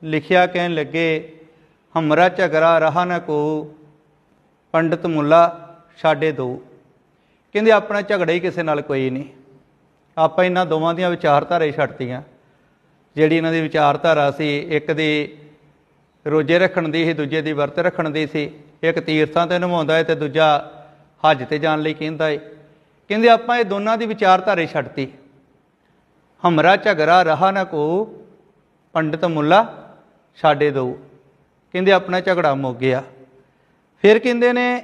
[SPEAKER 1] ਲਿਖਿਆ ਕਹਿਣ ਲੱਗੇ, ਹਮਰਾ ਝਗੜਾ ਰਹਾ ਨਾ ਕੋ, ਪੰਡਤ ਮੁੱਲਾ ਛਾੜੇ ਦੋ। ਕਹਿੰਦੇ, ਆਪਣਾ ਝਗੜਾ ਹੀ ਕਿਸੇ ਨਾਲ ਕੋਈ ਨਹੀਂ। ਆਪਾਂ ਇਹਨਾਂ ਦੋਵਾਂ ਦੀਆਂ ਵਿਚਾਰਧਾਰਾ ਹੀ ਛੱਡਤੀਆਂ। ਜਿਹੜੀ ਇਹਨਾਂ ਦੀ ਵਿਚਾਰਧਾਰਾ ਸੀ, ਇੱਕ ਦੀ ਰੋਜੇ ਰੱਖਣ ਦੀ ਸੀ, ਦੂਜੇ ਦੀ ਵਰਤ ਰੱਖਣ ਦੀ ਸੀ। ਇੱਕ ਤੀਰਥਾਂ ਤੇ ਨਿਭਾਉਂਦਾ ਹੈ ਤੇ ਦੂਜਾ ਹੱਜ ਤੇ ਜਾਣ ਲਈ ਕਹਿੰਦਾ ਹੈ ਕਹਿੰਦੇ ਆਪਾਂ ਇਹ ਦੋਨਾਂ ਦੀ ਵਿਚਾਰਧਾਰਾ ਹੀ ਛੱਡਤੀ। ਹਮਰਾ ਝਗੜਾ ਰਹਾ ਨਾ ਕੋ, ਪੰਡਤ ਮੁੱਲਾ ਛਾੜੇ ਦੋ ਕਹਿੰਦੇ ਆਪਣਾ ਝਗੜਾ ਮੁੱਕ ਗਿਆ। ਫਿਰ ਕਹਿੰਦੇ ਨੇ,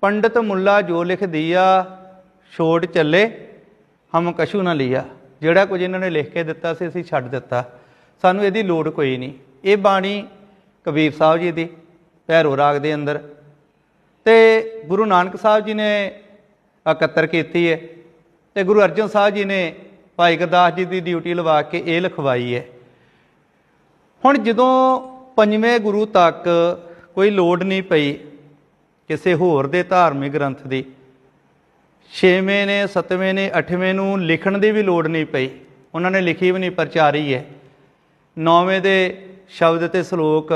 [SPEAKER 1] ਪੰਡਤ ਮੁੱਲਾ ਜੋ ਲਿਖਦੀ ਆ, ਛੋੜ ਚੱਲੇ। ਹਮ ਕਛੂ ਨਾ ਲਿਆ। ਜਿਹੜਾ ਕੁਝ ਇਹਨਾਂ ਨੇ ਲਿਖ ਕੇ ਦਿੱਤਾ ਸੀ, ਅਸੀਂ ਛੱਡ ਦਿੱਤਾ। ਸਾਨੂੰ ਇਹਦੀ ਲੋੜ ਕੋਈ ਨਹੀਂ। ਇਹ ਬਾਣੀ ਕਬੀਰ ਸਾਹਿਬ ਜੀ ਦੀ, ਭੈਰੋ ਰਾਗ ਦੇ ਅੰਦਰ। ਤੇ ਗੁਰੂ ਨਾਨਕ ਸਾਹਿਬ ਜੀ ਨੇ ਇਕੱਤਰ ਕੀਤੀ ਹੈ। ਤੇ ਗੁਰੂ ਅਰਜਨ ਸਾਹਿਬ ਜੀ ਨੇ ਭਾਈ ਗੁਰਦਾਸ ਜੀ ਦੀ ਡਿਊਟੀ ਲਵਾ ਕੇ ਇਹ ਲਿਖਵਾਈ ਹੈ। ਹੁਣ ਜਦੋਂ ਪੰਜਵੇਂ ਗੁਰੂ ਤੱਕ ਕੋਈ ਲੋੜ ਨਹੀਂ ਪਈ ਕਿਸੇ ਹੋਰ ਦੇ ਧਾਰਮਿਕ ਗ੍ਰੰਥ ਦੀ ਛੇਵੇਂ ਨੇ, ਸੱਤਵੇਂ ਨੇ, ਅੱਠਵੇਂ ਨੂੰ ਲਿਖਣ ਦੀ ਵੀ ਲੋੜ ਨਹੀਂ ਪਈ। ਉਹਨਾਂ ਨੇ ਲਿਖੀ ਵੀ ਨਹੀਂ ਪ੍ਰਚਾਰੀ ਹੈ। ਨੌਵੇਂ ਦੇ ਸ਼ਬਦ ਤੇ ਸ਼ਲੋਕ,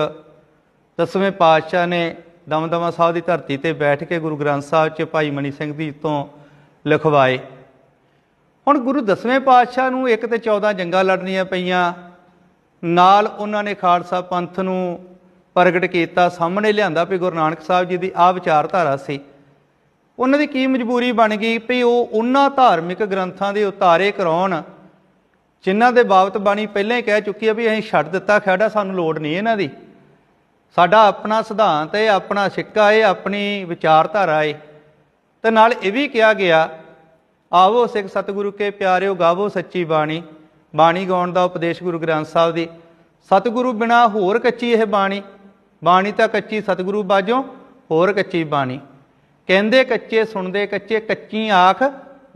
[SPEAKER 1] ਦਸਵੇਂ ਪਾਤਸ਼ਾਹ ਨੇ ਦਮਦਮਾ ਸਾਹਿਬ ਦੀ ਧਰਤੀ ਤੇ ਬੈਠ ਕੇ ਗੁਰੂ ਗ੍ਰੰਥ ਸਾਹਿਬ 'ਚ ਭਾਈ ਮਨੀ ਸਿੰਘ ਜੀ ਤੋਂ ਲਿਖਵਾਏ। ਹੁਣ ਗੁਰੂ ਦਸਵੇਂ ਪਾਤਸ਼ਾਹ ਨੂੰ ਇੱਕ ਤੇ 14 ਜੰਗਾਂ ਲੜਨੀਆਂ ਪਈਆਂ। ਨਾਲ ਉਹਨਾਂ ਨੇ ਖਾਲਸਾ ਪੰਥ ਨੂੰ ਪ੍ਰਗਟ ਕੀਤਾ। ਸਾਹਮਣੇ ਲਿਆਂਦਾ ਵੀ ਗੁਰੂ ਨਾਨਕ ਸਾਹਿਬ ਜੀ ਦੀ ਆ ਵਿਚਾਰਧਾਰਾ ਸੀ। ਉਹਨਾਂ ਦੀ ਕੀ ਮਜਬੂਰੀ ਬਣ ਗਈ ਵੀ ਉਹ ਉਹਨਾਂ ਧਾਰਮਿਕ ਗ੍ਰੰਥਾਂ ਦੇ ਉਤਾਰੇ ਕਰਾਉਣ, ਜਿਨ੍ਹਾਂ ਦੇ ਬਾਬਤ ਬਾਣੀ ਪਹਿਲਾਂ ਹੀ ਕਹਿ ਚੁੱਕੀ ਆ ਵੀ ਅਸੀਂ ਛੱਡ ਦਿੱਤਾ ਖੜਾ ਸਾਨੂੰ ਲੋੜ ਨਹੀਂ ਇਹਨਾਂ ਦੀ। ਸਾਡਾ ਆਪਣਾ ਸਿਧਾਂਤ ਹੈ ਆਪਣਾ ਸਿੱਕਾ ਹੈ ਆਪਣੀ ਵਿਚਾਰਧਾਰਾ ਹੈ ਤੇ ਨਾਲ ਇਹ ਵੀ ਕਿਹਾ ਗਿਆ, ਆਵੋ ਸਿੱਖ ਸਤਿਗੁਰੂ ਕੇ ਪਿਆਰਿਓ, ਗਾਵੋ ਸੱਚੀ ਬਾਣੀ। ਬਾਣੀ ਗਾਉਣ ਦਾ ਉਪਦੇਸ਼ ਗੁਰੂ ਗ੍ਰੰਥ ਸਾਹਿਬ ਦੀ। ਸਤਿਗੁਰੂ ਬਿਨਾ ਹੋਰ ਕੱਚੀ ਇਹ ਬਾਣੀ ਬਾਣੀ ਤਾਂ ਕੱਚੀ ਸਤਿਗੁਰੂ ਬਾਝੋਂ ਹੋਰ ਕੱਚੀ ਬਾਣੀ। ਕਹਿੰਦੇ ਕੱਚੇ, ਸੁਣਦੇ ਕੱਚੇ, ਕੱਚੀ ਆਖ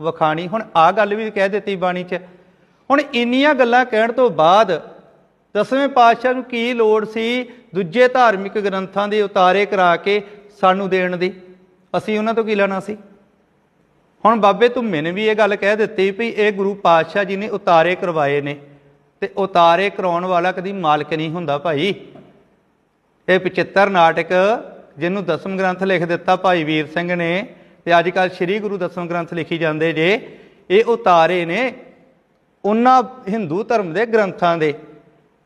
[SPEAKER 1] ਵਖਾਣੀ। ਹੁਣ ਆ ਗੱਲ ਵੀ ਕਹਿ ਦਿੱਤੀ ਬਾਣੀ 'ਚ। ਹੁਣ ਇੰਨੀਆਂ ਗੱਲਾਂ ਕਹਿਣ ਤੋਂ ਬਾਅਦ ਦਸਵੇਂ ਪਾਤਸ਼ਾਹ ਨੂੰ ਕੀ ਲੋੜ ਸੀ ਦੂਜੇ ਧਾਰਮਿਕ ਗ੍ਰੰਥਾਂ ਦੇ ਉਤਾਰੇ ਕਰਾ ਕੇ ਸਾਨੂੰ ਦੇਣ ਦੀ? ਅਸੀਂ ਉਹਨਾਂ ਤੋਂ ਕੀ ਲੈਣਾ ਸੀ? ਹੁਣ ਬਾਬੇ ਧੁੰਮੇ ਨੇ ਵੀ ਇਹ ਗੱਲ ਕਹਿ ਦਿੱਤੀ ਵੀ ਇਹ ਗੁਰੂ ਪਾਤਸ਼ਾਹ ਜੀ ਨੇ ਉਤਾਰੇ ਕਰਵਾਏ ਨੇ ਤੇ ਉਤਾਰੇ ਕਰਾਉਣ ਵਾਲਾ ਕਦੀ ਮਾਲਕ ਨਹੀਂ ਹੁੰਦਾ ਭਾਈ। ਇਹ 75 ਨਾਟਕ ਜਿਹਨੂੰ ਦਸਮ ਗ੍ਰੰਥ ਲਿਖ ਦਿੱਤਾ ਭਾਈ ਵੀਰ ਸਿੰਘ ਨੇ, ਤੇ ਅੱਜ ਕੱਲ ਸ੍ਰੀ ਗੁਰੂ ਦਸਮ ਗ੍ਰੰਥ ਲਿਖੀ ਜਾਂਦੇ ਜੇ, ਇਹ ਉਤਾਰੇ ਨੇ ਉਹਨਾਂ ਹਿੰਦੂ ਧਰਮ ਦੇ ਗ੍ਰੰਥਾਂ ਦੇ।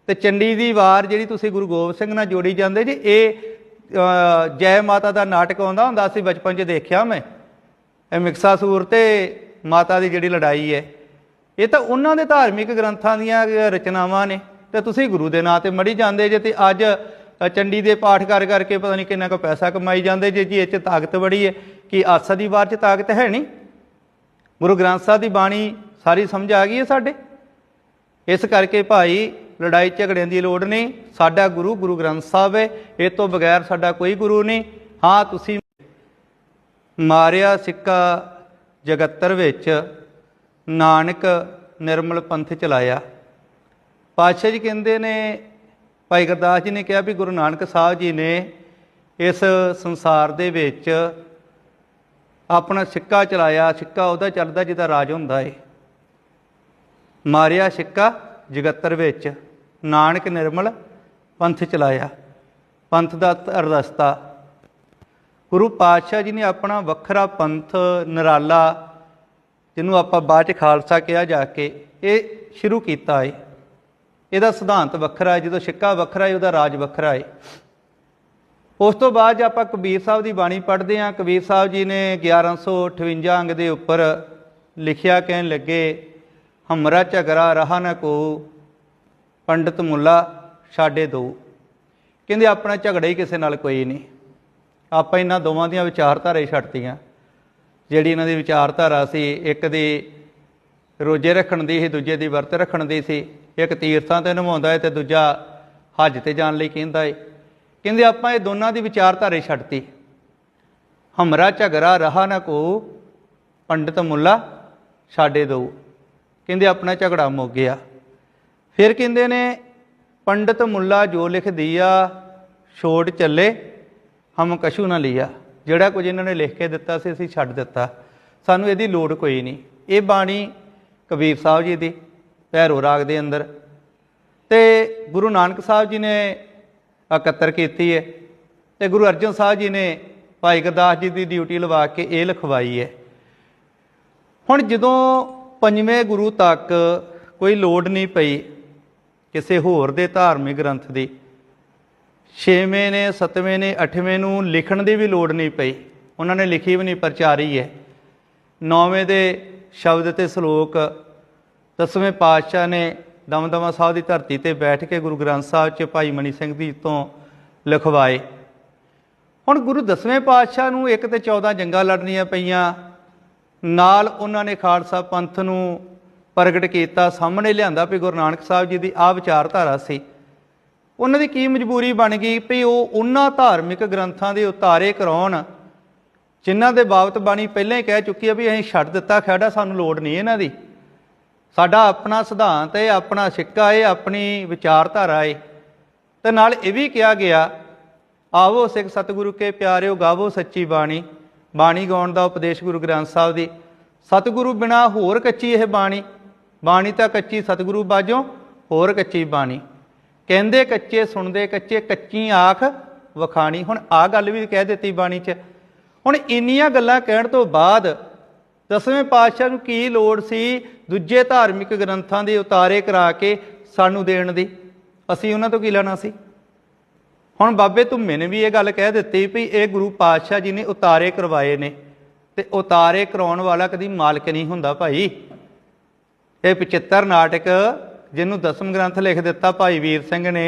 [SPEAKER 1] ਤੇ ਚੰਡੀ ਦੀ ਵਾਰ ਜਿਹੜੀ ਤੁਸੀਂ ਗੁਰੂ ਗੋਬਿੰਦ ਸਿੰਘ ਨਾਲ ਜੋੜੀ ਜਾਂਦੇ ਜੀ, ਇਹ ਜੈ ਮਾਤਾ ਦਾ ਨਾਟਕ ਆਉਂਦਾ ਹੁੰਦਾ ਸੀ ਬਚਪਨ 'ਚ ਦੇਖਿਆ ਮੈਂ। ਇਹ ਮਿਕਸਾਸੂਰ ਤੇ ਮਾਤਾ ਦੀ ਜਿਹੜੀ ਲੜਾਈ ਹੈ। ਇਹ ਤਾਂ ਉਹਨਾਂ ਦੇ ਧਾਰਮਿਕ ਗ੍ਰੰਥਾਂ ਦੀਆਂ ਰਚਨਾਵਾਂ ਨੇ। ਤੇ ਤੁਸੀਂ ਗੁਰੂ ਦੇ ਨਾਂ ਤੇ ਮੜੀ ਜਾਂਦੇ ਜੇ, ਤੇ ਅੱਜ ਚੰਡੀ ਦੇ ਪਾਠ ਕਰ ਕਰਕੇ ਪਤਾ ਨਹੀਂ ਕਿੰਨਾ ਕੁ ਪੈਸਾ ਕਮਾਈ ਜਾਂਦੇ ਜੇ, ਜੀ ਇਹ 'ਚ ਤਾਕਤ ਬੜੀ ਹੈ ਕਿ ਆਸਾ ਦੀ ਵਾਰ 'ਚ ਤਾਕਤ ਹੈ ਨਹੀਂ? ਗੁਰੂ ਗ੍ਰੰਥ ਸਾਹਿਬ ਦੀ ਬਾਣੀ ਸਾਰੀ ਸਮਝ ਆ ਗਈ ਹੈ ਸਾਡੇ? ਇਸ ਕਰਕੇ ਭਾਈ ਲੜਾਈ ਝਗੜਿਆਂ ਦੀ ਲੋੜ ਨਹੀਂ, ਸਾਡਾ ਗੁਰੂ ਗੁਰੂ ਗ੍ਰੰਥ ਸਾਹਿਬ ਹੈ ਇਹ ਤੋਂ ਬਗੈਰ ਸਾਡਾ ਕੋਈ ਗੁਰੂ ਨਹੀਂ। ਹਾਂ, ਤੁਸੀਂ ਮਾਰਿਆ ਸਿੱਕਾ ਜਗੱਤਰ ਵਿੱਚ, ਨਾਨਕ ਨਿਰਮਲ ਪੰਥ ਚਲਾਇਆ। ਪਾਤਸ਼ਾਹ ਜੀ ਕਹਿੰਦੇ ਨੇ ਭਾਈ ਗੁਰਦਾਸ ਜੀ ਨੇ ਕਿਹਾ ਵੀ ਗੁਰੂ ਨਾਨਕ ਸਾਹਿਬ ਜੀ ਨੇ ਇਸ ਸੰਸਾਰ ਦੇ ਵਿੱਚ ਆਪਣਾ ਸਿੱਕਾ ਚਲਾਇਆ, ਸਿੱਕਾ ਉਹਦਾ ਚੱਲਦਾ ਜਿਹਦਾ ਰਾਜ ਹੁੰਦਾ ਏ। ਮਾਰਿਆ ਸਿੱਕਾ ਜਗੱਤਰ ਵਿੱਚ, ਨਾਨਕ ਨਿਰਮਲ ਪੰਥ ਚਲਾਇਆ, ਪੰਥ ਦਾ ਅਰਦਸਤਾ ਗੁਰੂ ਪਾਤਸ਼ਾਹ ਜੀ ਨੇ ਆਪਣਾ ਵੱਖਰਾ ਪੰਥ, ਨਿਰਾਲਾ, ਜਿਹਨੂੰ ਆਪਾਂ ਬਾਅਦ ਚ ਖਾਲਸਾ ਕਿਹਾ ਜਾ ਕੇ ਇਹ ਸ਼ੁਰੂ ਕੀਤਾ ਏ। ਇਹਦਾ ਸਿਧਾਂਤ ਵੱਖਰਾ ਹੈ, ਜਦੋਂ ਸਿੱਕਾ ਵੱਖਰਾ ਹੈ, ਉਹਦਾ ਰਾਜ ਵੱਖਰਾ ਹੈ। ਉਸ ਤੋਂ ਬਾਅਦ ਜੇ ਆਪਾਂ ਕਬੀਰ ਸਾਹਿਬ ਦੀ ਬਾਣੀ ਪੜ੍ਹਦੇ ਹਾਂ, ਕਬੀਰ ਸਾਹਿਬ ਜੀ ਨੇ 1158 ਅੰਗ ਦੇ ਉੱਪਰ ਲਿਖਿਆ ਕਹਿਣ ਲੱਗੇ, ਹਮਰਾ ਝਗਰਾ ਰਹਾ ਨਾ ਕੋ, ਪੰਡਤ ਮੁੱਲਾ ਛਾੜੇ ਦੋ। ਕਹਿੰਦੇ ਆਪਣਾ ਝਗੜਾ ਹੀ ਕਿਸੇ ਨਾਲ ਕੋਈ ਨਹੀਂ। ਆਪਾਂ ਇਹਨਾਂ ਦੋਵਾਂ ਦੀਆਂ ਵਿਚਾਰਧਾਰਾ ਹੀ ਛੱਡਤੀਆਂ। ਜਿਹੜੀ ਇਹਨਾਂ ਦੀ ਵਿਚਾਰਧਾਰਾ ਸੀ, ਇੱਕ ਦੀ ਰੋਜੇ ਰੱਖਣ ਦੀ ਸੀ, ਦੂਜੇ ਦੀ ਵਰਤ ਰੱਖਣ ਦੀ ਸੀ। ਇੱਕ ਤੀਰਥਾਂ ਤੇ ਨਿਭਾਉਂਦਾ ਏ ਤੇ ਦੂਜਾ ਹੱਜ ਤੇ ਜਾਣ ਲਈ ਕਹਿੰਦਾ ਏ। ਕਹਿੰਦੇ ਆਪਾਂ ਇਹ ਦੋਨਾਂ ਦੀ ਵਿਚਾਰਧਾਰੇ ਛੱਡਤੀ। ਹਮਰਾ ਝਗੜਾ ਰਹਾ ਨਾ ਕੋ, ਪੰਡਤ ਮੁੱਲਾ ਛਾੜੇ ਦੋ। ਕਹਿੰਦੇ ਆਪਣਾ ਝਗੜਾ ਮੁੱਕ ਗਿਆ। ਫਿਰ ਕਹਿੰਦੇ ਨੇ, ਪੰਡਤ ਮੁੱਲਾ ਜੋ ਲਿਖ ਦਿਆ ਛੋੜ ਚੱਲੇ, ਹਮ ਕਛੂ ਨਾ ਲਿਆ। ਜਿਹੜਾ ਕੁਝ ਇਹਨਾਂ ਨੇ ਲਿਖ ਕੇ ਦਿੱਤਾ ਸੀ, ਅਸੀਂ ਛੱਡ ਦਿੱਤਾ। ਸਾਨੂੰ ਇਹਦੀ ਲੋੜ ਕੋਈ ਨਹੀਂ। ਇਹ ਬਾਣੀ ਕਬੀਰ ਸਾਹਿਬ ਜੀ ਦੀ। ਭੈਰੋ ਰਾਗ ਦੇ ਅੰਦਰ। ਤੇ ਗੁਰੂ ਨਾਨਕ ਸਾਹਿਬ ਜੀ ਨੇ ਇਕੱਤਰ ਕੀਤੀ ਹੈ ਤੇ ਗੁਰੂ ਅਰਜਨ ਸਾਹਿਬ ਜੀ ਨੇ ਭਾਈ ਗੁਰਦਾਸ ਜੀ ਦੀ ਡਿਊਟੀ ਲਵਾ ਕੇ ਇਹ ਲਿਖਵਾਈ ਹੈ। ਹੁਣ ਜਦੋਂ ਪੰਜਵੇਂ ਗੁਰੂ ਤੱਕ ਕੋਈ ਲੋੜ ਨਹੀਂ ਪਈ ਕਿਸੇ ਹੋਰ ਦੇ ਧਾਰਮਿਕ ਗ੍ਰੰਥ ਦੀ, ਛੇਵੇਂ ਨੇ, ਸੱਤਵੇਂ ਨੇ, ਅੱਠਵੇਂ ਨੂੰ ਲਿਖਣ ਦੀ ਵੀ ਲੋੜ ਨਹੀਂ ਪਈ। ਉਹਨਾਂ ਨੇ ਲਿਖੀ ਵੀ ਨਹੀਂ, ਪ੍ਰਚਾਰੀ ਹੈ। ਨੌਵੇਂ ਦੇ ਸ਼ਬਦ ਤੇ ਸ਼ਲੋਕ ਦਸਵੇਂ ਪਾਤਸ਼ਾਹ ਨੇ ਦਮਦਮਾ ਸਾਹਿਬ ਦੀ ਧਰਤੀ ਤੇ ਬੈਠ ਕੇ ਗੁਰੂ ਗ੍ਰੰਥ ਸਾਹਿਬ 'ਚ ਭਾਈ ਮਨੀ ਸਿੰਘ ਜੀ ਤੋਂ ਲਿਖਵਾਏ। ਹੁਣ ਗੁਰੂ ਦਸਵੇਂ ਪਾਤਸ਼ਾਹ ਨੂੰ ਇੱਕ ਤੇ 14 ਜੰਗਾਂ ਲੜਨੀਆਂ ਪਈਆਂ। ਨਾਲ ਉਹਨਾਂ ਨੇ ਖਾਲਸਾ ਪੰਥ ਨੂੰ ਪ੍ਰਗਟ ਕੀਤਾ। ਸਾਹਮਣੇ ਲਿਆਂਦਾ ਵੀ ਗੁਰੂ ਨਾਨਕ ਸਾਹਿਬ ਜੀ ਦੀ ਆ ਵਿਚਾਰਧਾਰਾ ਸੀ। ਉਹਨਾਂ ਦੀ ਕੀ ਮਜਬੂਰੀ ਬਣ ਗਈ ਵੀ ਉਹ ਉਹਨਾਂ ਧਾਰਮਿਕ ਗ੍ਰੰਥਾਂ ਦੇ ਉਤਾਰੇ ਕਰਾਉਣ, ਜਿਨ੍ਹਾਂ ਦੇ ਬਾਬਤ ਬਾਣੀ ਪਹਿਲਾਂ ਹੀ ਕਹਿ ਚੁੱਕੀ ਹੈ ਵੀ ਅਸੀਂ ਛੱਡ ਦਿੱਤਾ ਖੜਾ ਸਾਨੂੰ ਲੋੜ ਨਹੀਂ ਇਹਨਾਂ ਦੀ। ਸਾਡਾ ਆਪਣਾ ਸਿਧਾਂਤ ਹੈ ਆਪਣਾ ਸਿੱਕਾ ਹੈ ਆਪਣੀ ਵਿਚਾਰਧਾਰਾ ਹੈ ਤੇ ਨਾਲ ਇਹ ਵੀ ਕਿਹਾ ਗਿਆ, ਆਵੋ ਸਿੱਖ ਸਤਿਗੁਰੂ ਕੇ ਪਿਆਰਿਓ, ਗਾਵੋ ਸੱਚੀ ਬਾਣੀ। ਬਾਣੀ ਗਾਉਣ ਦਾ ਉਪਦੇਸ਼ ਗੁਰੂ ਗ੍ਰੰਥ ਸਾਹਿਬ ਦੀ, ਸਤਿਗੁਰੂ ਬਿਨਾ ਹੋਰ ਕੱਚੀ ਇਹ ਬਾਣੀ। ਬਾਣੀ ਤਾਂ ਕੱਚੀ ਸਤਿਗੁਰੂ ਬਾਝੋਂ, ਹੋਰ ਕੱਚੀ ਬਾਣੀ। ਕਹਿੰਦੇ ਕੱਚੇ, ਸੁਣਦੇ ਕੱਚੇ, ਕੱਚੀ ਆਖ ਵਖਾਣੀ। ਹੁਣ ਆ ਗੱਲ ਵੀ ਕਹਿ ਦਿੱਤੀ ਬਾਣੀ 'ਚ। ਹੁਣ ਇੰਨੀਆਂ ਗੱਲਾਂ ਕਹਿਣ ਤੋਂ ਬਾਅਦ ਦਸਵੇਂ ਪਾਤਸ਼ਾਹ ਨੂੰ ਕੀ ਲੋੜ ਸੀ ਦੂਜੇ ਧਾਰਮਿਕ ਗ੍ਰੰਥਾਂ ਦੇ ਉਤਾਰੇ ਕਰਾ ਕੇ ਸਾਨੂੰ ਦੇਣ ਦੀ? ਅਸੀਂ ਉਹਨਾਂ ਤੋਂ ਕੀ ਲੈਣਾ ਸੀ? ਹੁਣ ਬਾਬੇ ਧੁੰਮੇ ਨੇ ਵੀ ਇਹ ਗੱਲ ਕਹਿ ਦਿੱਤੀ ਵੀ ਇਹ ਗੁਰੂ ਪਾਤਸ਼ਾਹ ਜੀ ਨੇ ਉਤਾਰੇ ਕਰਵਾਏ ਨੇ ਤੇ ਉਤਾਰੇ ਕਰਾਉਣ ਵਾਲਾ ਕਦੀ ਮਾਲਕ ਨਹੀਂ ਹੁੰਦਾ ਭਾਈ। ਇਹ 75 ਨਾਟਕ ਜਿਹਨੂੰ ਦਸਮ ਗ੍ਰੰਥ ਲਿਖ ਦਿੱਤਾ ਭਾਈ ਵੀਰ ਸਿੰਘ ਨੇ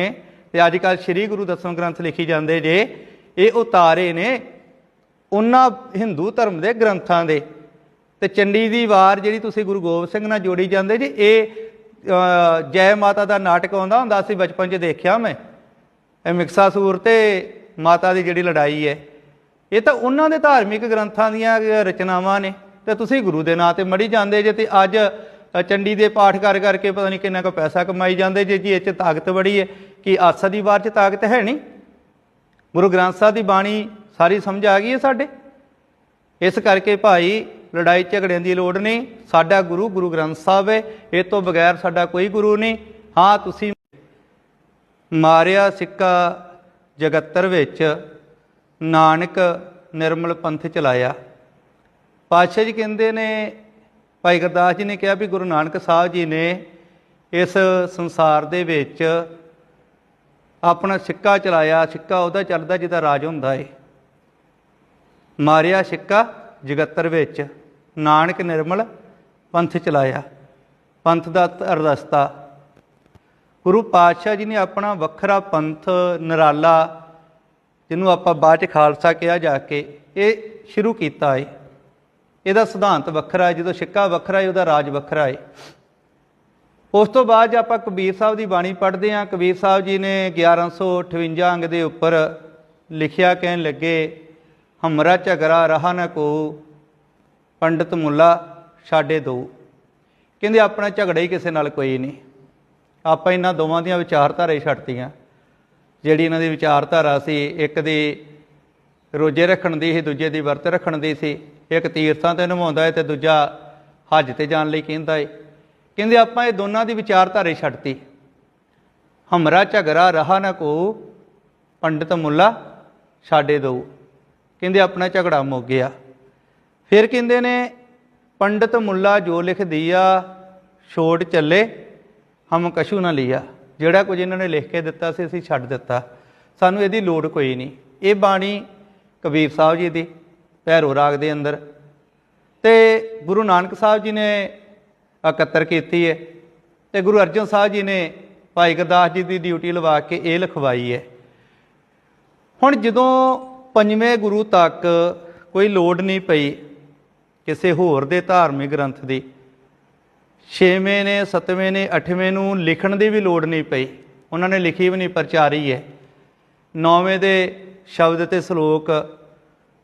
[SPEAKER 1] ਤੇ ਅੱਜ ਕੱਲ ਸ੍ਰੀ ਗੁਰੂ ਦਸਮ ਗ੍ਰੰਥ ਲਿਖੀ ਜਾਂਦੇ ਜੇ, ਇਹ ਉਤਾਰੇ ਨੇ ਉਹਨਾਂ ਹਿੰਦੂ ਧਰਮ ਦੇ ਗ੍ਰੰਥਾਂ ਦੇ। ਤੇ ਚੰਡੀ ਦੀ ਵਾਰ ਜਿਹੜੀ ਤੁਸੀਂ ਗੁਰੂ ਗੋਬਿੰਦ ਸਿੰਘ ਨਾਲ ਜੋੜੀ ਜਾਂਦੇ ਜੀ, ਇਹ ਜੈ ਮਾਤਾ ਦਾ ਨਾਟਕ ਆਉਂਦਾ ਹੁੰਦਾ ਸੀ ਬਚਪਨ 'ਚ ਦੇਖਿਆ ਮੈਂ। ਇਹ ਮਿਕਸਾਸੂਰ ਤੇ ਮਾਤਾ ਦੀ ਜਿਹੜੀ ਲੜਾਈ ਹੈ। ਇਹ ਤਾਂ ਉਹਨਾਂ ਦੇ ਧਾਰਮਿਕ ਗ੍ਰੰਥਾਂ ਦੀਆਂ ਰਚਨਾਵਾਂ ਨੇ। ਤੇ ਤੁਸੀਂ ਗੁਰੂ ਦੇ ਨਾਂ ਤੇ ਮੜੀ ਜਾਂਦੇ ਜੇ ਤੇ ਅੱਜ ਚੰਡੀ ਦੇ ਪਾਠ ਕਰ ਕਰਕੇ ਪਤਾ ਨਹੀਂ ਕਿੰਨਾ ਕੁ ਪੈਸਾ ਕਮਾਈ ਜਾਂਦੇ ਜੇ, ਜੀ, ਇਹ 'ਚ ਤਾਕਤ ਬੜੀ ਹੈ। ਕਿ ਆਸਾ ਦੀ ਵਾਰ 'ਚ ਤਾਕਤ ਹੈ ਨਹੀਂ? ਗੁਰੂ ਗ੍ਰੰਥ ਸਾਹਿਬ ਦੀ ਬਾਣੀ ਸਾਰੀ ਸਮਝ ਆ ਗਈ ਹੈ ਸਾਡੇ। ਇਸ ਕਰਕੇ ਭਾਈ ਲੜਾਈ ਝਗੜਿਆਂ ਦੀ ਲੋੜ ਨਹੀਂ। ਸਾਡਾ ਗੁਰੂ ਗੁਰੂ ਗ੍ਰੰਥ ਸਾਹਿਬ ਹੈ। ਇਹ ਤੋਂ ਬਗੈਰ ਸਾਡਾ ਕੋਈ ਗੁਰੂ ਨਹੀਂ। ਹਾਂ, ਤੁਸੀਂ ਮਾਰਿਆ ਸਿੱਕਾ ਜਗੱਤਰ ਵਿੱਚ, ਨਾਨਕ ਨਿਰਮਲ ਪੰਥ ਚਲਾਇਆ। ਪਾਤਸ਼ਾਹ ਜੀ ਕਹਿੰਦੇ ਨੇ, ਭਾਈ ਗੁਰਦਾਸ ਜੀ ਨੇ ਕਿਹਾ ਵੀ ਗੁਰੂ ਨਾਨਕ ਸਾਹਿਬ ਜੀ ਨੇ ਇਸ ਸੰਸਾਰ ਦੇ ਵਿੱਚ ਆਪਣਾ ਸਿੱਕਾ ਚਲਾਇਆ। ਸਿੱਕਾ ਉਹਦਾ ਚੱਲਦਾ ਜਿਹਦਾ ਰਾਜ ਹੁੰਦਾ ਏ। ਮਾਰਿਆ ਸਿੱਕਾ ਜਗੱਤਰ ਵਿੱਚ। ਨਾਨਕ ਨਿਰਮਲ ਪੰਥ ਚਲਾਇਆ। ਪੰਥ ਦਾ ਅਰਦਸਤਾ ਗੁਰੂ ਪਾਤਸ਼ਾਹ ਜੀ ਨੇ ਆਪਣਾ ਵੱਖਰਾ ਪੰਥ, ਨਿਰਾਲਾ, ਜਿਹਨੂੰ ਆਪਾਂ ਬਾਅਦ ਚ ਖਾਲਸਾ ਕਿਹਾ ਜਾ ਕੇ, ਇਹ ਸ਼ੁਰੂ ਕੀਤਾ ਏ। ਇਹਦਾ ਸਿਧਾਂਤ ਵੱਖਰਾ ਹੈ ਜਦੋਂ ਸਿੱਕਾ ਵੱਖਰਾ ਹੈ ਉਹਦਾ ਰਾਜ ਵੱਖਰਾ ਹੈ ਉਸ ਤੋਂ ਬਾਅਦ ਜੇ ਆਪਾਂ ਕਬੀਰ ਸਾਹਿਬ ਦੀ ਬਾਣੀ ਪੜ੍ਹਦੇ ਹਾਂ, ਕਬੀਰ ਸਾਹਿਬ ਜੀ ਨੇ 1158 ਅੰਗ ਦੇ ਉੱਪਰ ਲਿਖਿਆ ਕਹਿਣ ਲੱਗੇ, ਹਮਰਾ ਝਗਰਾ ਰਹਾ ਨ ਕੋ ਪੰਡਤ ਮੁੱਲਾ ਛਾੜੇ ਦੋ। ਕਹਿੰਦੇ ਆਪਣਾ ਝਗੜਾ ਹੀ ਕਿਸੇ ਨਾਲ ਕੋਈ ਨਹੀਂ। ਆਪਾਂ ਇਹਨਾਂ ਦੋਵਾਂ ਦੀਆਂ ਵਿਚਾਰਧਾਰਾ ਹੀ ਛੱਡਤੀਆਂ। ਜਿਹੜੀ ਇਹਨਾਂ ਦੀ ਵਿਚਾਰਧਾਰਾ ਸੀ, ਇੱਕ ਦੀ ਰੋਜੇ ਰੱਖਣ ਦੀ ਸੀ, ਦੂਜੇ ਦੀ ਵਰਤ ਰੱਖਣ ਦੀ ਸੀ। ਇੱਕ ਤੀਰਥਾਂ ਤੇ ਨਿਭਾਉਂਦਾ ਹੈ ਤੇ ਦੂਜਾ ਹੱਜ ਤੇ ਜਾਣ ਲਈ ਕਹਿੰਦਾ ਹੈ ਕਹਿੰਦੇ ਆਪਾਂ ਇਹ ਦੋਨਾਂ ਦੀ ਵਿਚਾਰਧਾਰਾ ਹੀ ਛੱਡਤੀ। ਹਮਰਾ ਝਗੜਾ, ਰਹਾ ਨਾ ਕੋ, ਪੰਡਤ ਮੁੱਲਾ ਛਾੜੇ ਦੋ। ਕਹਿੰਦੇ ਆਪਣਾ ਝਗੜਾ ਮੁੱਕ ਗਿਆ। ਫਿਰ ਕਹਿੰਦੇ ਨੇ, ਪੰਡਤ ਮੁੱਲਾ ਜੋ ਲਿਖ ਦਿਆ, ਛੋਟ ਚੱਲੇ, ਹਮ ਕਛੂ ਨਾ ਲਿਆ। ਜਿਹੜਾ ਕੁਝ ਇਹਨਾਂ ਨੇ ਲਿਖ ਕੇ ਦਿੱਤਾ ਸੀ, ਅਸੀਂ ਛੱਡ ਦਿੱਤਾ। ਸਾਨੂੰ ਇਹਦੀ ਲੋੜ ਕੋਈ ਨਹੀਂ। ਇਹ ਬਾਣੀ ਕਬੀਰ ਸਾਹਿਬ ਜੀ ਦੀ, ਭੈਰੋ ਰਾਗ ਦੇ ਅੰਦਰ। ਤੇ ਗੁਰੂ ਨਾਨਕ ਸਾਹਿਬ ਜੀ ਨੇ ਇਕੱਤਰ ਕੀਤੀ ਹੈ। ਤੇ ਗੁਰੂ ਅਰਜਨ ਸਾਹਿਬ ਜੀ ਨੇ ਭਾਈ ਗੁਰਦਾਸ ਜੀ ਦੀ ਡਿਊਟੀ ਲਵਾ ਕੇ ਇਹ ਲਿਖਵਾਈ ਹੈ। ਹੁਣ ਜਦੋਂ ਪੰਜਵੇਂ ਗੁਰੂ ਤੱਕ ਕੋਈ ਲੋੜ ਨਹੀਂ ਪਈ ਕਿਸੇ ਹੋਰ ਦੇ ਧਾਰਮਿਕ ਗ੍ਰੰਥ ਦੀ। ਛੇਵੇਂ ਨੇ, ਸੱਤਵੇਂ ਨੇ, ਅੱਠਵੇਂ ਨੂੰ ਲਿਖਣ ਦੀ ਵੀ ਲੋੜ ਨਹੀਂ ਪਈ। ਉਹਨਾਂ ਨੇ ਲਿਖੀ ਵੀ ਨਹੀਂ ਪ੍ਰਚਾਰੀ ਹੈ। ਨੌਵੇਂ ਦੇ ਸ਼ਬਦ ਤੇ ਸ਼ਲੋਕ,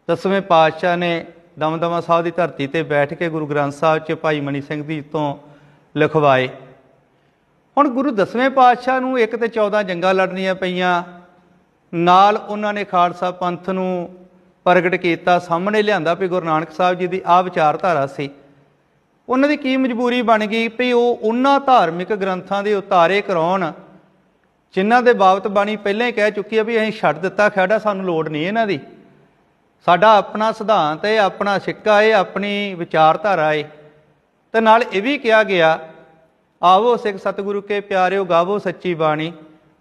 [SPEAKER 1] ਦਸਵੇਂ ਪਾਤਸ਼ਾਹ ਨੇ ਦਮਦਮਾ ਸਾਹਿਬ ਦੀ ਧਰਤੀ ਤੇ ਬੈਠ ਕੇ ਗੁਰੂ ਗ੍ਰੰਥ ਸਾਹਿਬ 'ਚ ਭਾਈ ਮਨੀ ਸਿੰਘ ਜੀ ਤੋਂ ਲਿਖਵਾਏ। ਹੁਣ ਗੁਰੂ ਦਸਵੇਂ ਪਾਤਸ਼ਾਹ ਨੂੰ ਇੱਕ ਤੇ 14 ਜੰਗਾਂ ਲੜਨੀਆਂ ਪਈਆਂ। ਨਾਲ ਉਹਨਾਂ ਨੇ ਖਾਲਸਾ ਪੰਥ ਨੂੰ ਪ੍ਰਗਟ ਕੀਤਾ, ਸਾਹਮਣੇ ਲਿਆਂਦਾ ਵੀ ਗੁਰੂ ਨਾਨਕ ਸਾਹਿਬ ਜੀ ਦੀ ਆ ਵਿਚਾਰਧਾਰਾ ਸੀ। ਉਹਨਾਂ ਦੀ ਕੀ ਮਜਬੂਰੀ ਬਣ ਗਈ ਵੀ ਉਹ ਉਹਨਾਂ ਧਾਰਮਿਕ ਗ੍ਰੰਥਾਂ ਦੇ ਉਤਾਰੇ ਕਰਾਉਣ, ਜਿਨ੍ਹਾਂ ਦੇ ਬਾਬਤ ਬਾਣੀ ਪਹਿਲਾਂ ਹੀ ਕਹਿ ਚੁੱਕੀ ਹੈ ਵੀ ਅਸੀਂ ਛੱਡ ਦਿੱਤਾ ਖੜਾ ਸਾਨੂੰ ਲੋੜ ਨਹੀਂ ਇਹਨਾਂ ਦੀ। ਸਾਡਾ ਆਪਣਾ ਸਿਧਾਂਤ ਹੈ ਆਪਣਾ ਸਿੱਕਾ ਹੈ ਆਪਣੀ ਵਿਚਾਰਧਾਰਾ ਹੈ ਤੇ ਨਾਲ ਇਹ ਵੀ ਕਿਹਾ ਗਿਆ, ਆਵੋ ਸਿੱਖ ਸਤਿਗੁਰੂ ਕੇ ਪਿਆਰਿਓ, ਗਾਵੋ ਸੱਚੀ ਬਾਣੀ।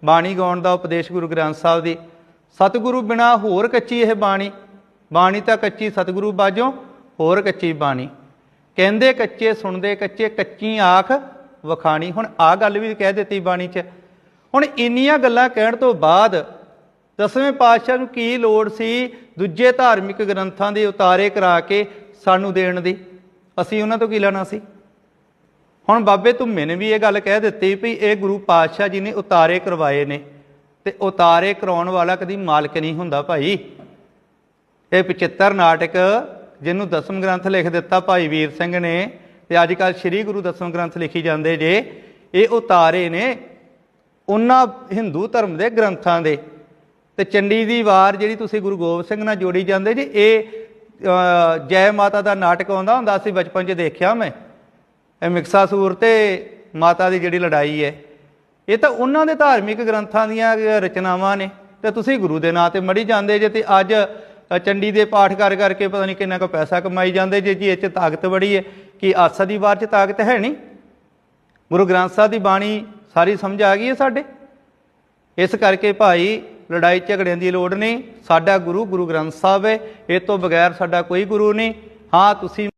[SPEAKER 1] ਬਾਣੀ ਗਾਉਣ ਦਾ ਉਪਦੇਸ਼ ਗੁਰੂ ਗ੍ਰੰਥ ਸਾਹਿਬ ਦੀ। ਸਤਿਗੁਰੂ ਬਿਨਾ ਹੋਰ ਕੱਚੀ ਇਹ ਬਾਣੀ। ਬਾਣੀ ਤਾਂ ਕੱਚੀ ਸਤਿਗੁਰੂ ਬਾਝੋਂ, ਹੋਰ ਕੱਚੀ ਬਾਣੀ। ਕਹਿੰਦੇ ਕੱਚੇ, ਸੁਣਦੇ ਕੱਚੇ, ਕੱਚੀ ਆਖ ਵਖਾਣੀ। ਹੁਣ ਆ ਗੱਲ ਵੀ ਕਹਿ ਦਿੱਤੀ ਬਾਣੀ 'ਚ। ਹੁਣ ਇੰਨੀਆਂ ਗੱਲਾਂ ਕਹਿਣ ਤੋਂ ਬਾਅਦ ਦਸਵੇਂ ਪਾਤਸ਼ਾਹ ਨੂੰ ਕੀ ਲੋੜ ਸੀ ਦੂਜੇ ਧਾਰਮਿਕ ਗ੍ਰੰਥਾਂ ਦੇ ਉਤਾਰੇ ਕਰਾ ਕੇ ਸਾਨੂੰ ਦੇਣ ਦੀ? ਅਸੀਂ ਉਹਨਾਂ ਤੋਂ ਕੀ ਲੈਣਾ ਸੀ? ਹੁਣ ਬਾਬੇ ਧੁੰਮੇ ਨੇ ਵੀ ਇਹ ਗੱਲ ਕਹਿ ਦਿੱਤੀ ਵੀ ਇਹ ਗੁਰੂ ਪਾਤਸ਼ਾਹ ਜੀ ਨੇ ਉਤਾਰੇ ਕਰਵਾਏ ਨੇ। ਤੇ ਉਤਾਰੇ ਕਰਾਉਣ ਵਾਲਾ ਕਦੀ ਮਾਲਕ ਨਹੀਂ ਹੁੰਦਾ ਭਾਈ। ਇਹ 75 ਨਾਟਕ ਜਿਹਨੂੰ ਦਸਮ ਗ੍ਰੰਥ ਲਿਖ ਦਿੱਤਾ ਭਾਈ ਵੀਰ ਸਿੰਘ ਨੇ ਤੇ ਅੱਜ ਕੱਲ ਸ੍ਰੀ ਗੁਰੂ ਦਸਮ ਗ੍ਰੰਥ ਲਿਖੀ ਜਾਂਦੇ ਜੇ, ਇਹ ਉਤਾਰੇ ਨੇ ਉਹਨਾਂ ਹਿੰਦੂ ਧਰਮ ਦੇ ਗ੍ਰੰਥਾਂ ਦੇ। ਤੇ ਚੰਡੀ ਦੀ ਵਾਰ ਜਿਹੜੀ ਤੁਸੀਂ ਗੁਰੂ ਗੋਬਿੰਦ ਸਿੰਘ ਨਾਲ ਜੋੜੀ ਜਾਂਦੇ ਜੀ, ਇਹ ਜੈ ਮਾਤਾ ਦਾ ਨਾਟਕ ਆਉਂਦਾ ਹੁੰਦਾ ਸੀ ਬਚਪਨ 'ਚ ਦੇਖਿਆ ਮੈਂ। ਇਹ ਮਿਕਸਾ ਸੂਰ ਤੇ ਮਾਤਾ ਦੀ ਜਿਹੜੀ ਲੜਾਈ ਹੈ। ਇਹ ਤਾਂ ਉਹਨਾਂ ਦੇ ਧਾਰਮਿਕ ਗ੍ਰੰਥਾਂ ਦੀਆਂ ਰਚਨਾਵਾਂ ਨੇ। ਤੇ ਤੁਸੀਂ ਗੁਰੂ ਦੇ ਨਾਂ ਤੇ ਮੜੀ ਜਾਂਦੇ ਜੇ ਤੇ ਅੱਜ ਚੰਡੀ ਦੇ ਪਾਠ ਕਰ ਕਰਕੇ ਪਤਾ ਨਹੀਂ ਕਿੰਨਾ ਕੁ ਪੈਸਾ ਕਮਾਈ ਜਾਂਦੇ ਜੇ ਜੀ, ਇਹ 'ਚ ਤਾਕਤ ਬੜੀ ਹੈ ਕਿ ਆਸਾ ਦੀ ਵਾਰ 'ਚ ਤਾਕਤ ਹੈ ਨਹੀਂ? ਗੁਰੂ ਗ੍ਰੰਥ ਸਾਹਿਬ ਦੀ ਬਾਣੀ ਸਾਰੀ ਸਮਝ ਆ ਗਈ ਹੈ ਸਾਡੇ? ਇਸ ਕਰਕੇ ਭਾਈ ਲੜਾਈ ਝਗੜਿਆਂ ਦੀ ਲੋੜ ਨਹੀਂ। ਸਾਡਾ ਗੁਰੂ ਗੁਰੂ ਗ੍ਰੰਥ ਸਾਹਿਬ ਹੈ ਇਹ ਤੋਂ ਬਗੈਰ ਸਾਡਾ ਕੋਈ ਗੁਰੂ ਨਹੀਂ। ਹਾਂ, ਤੁਸੀਂ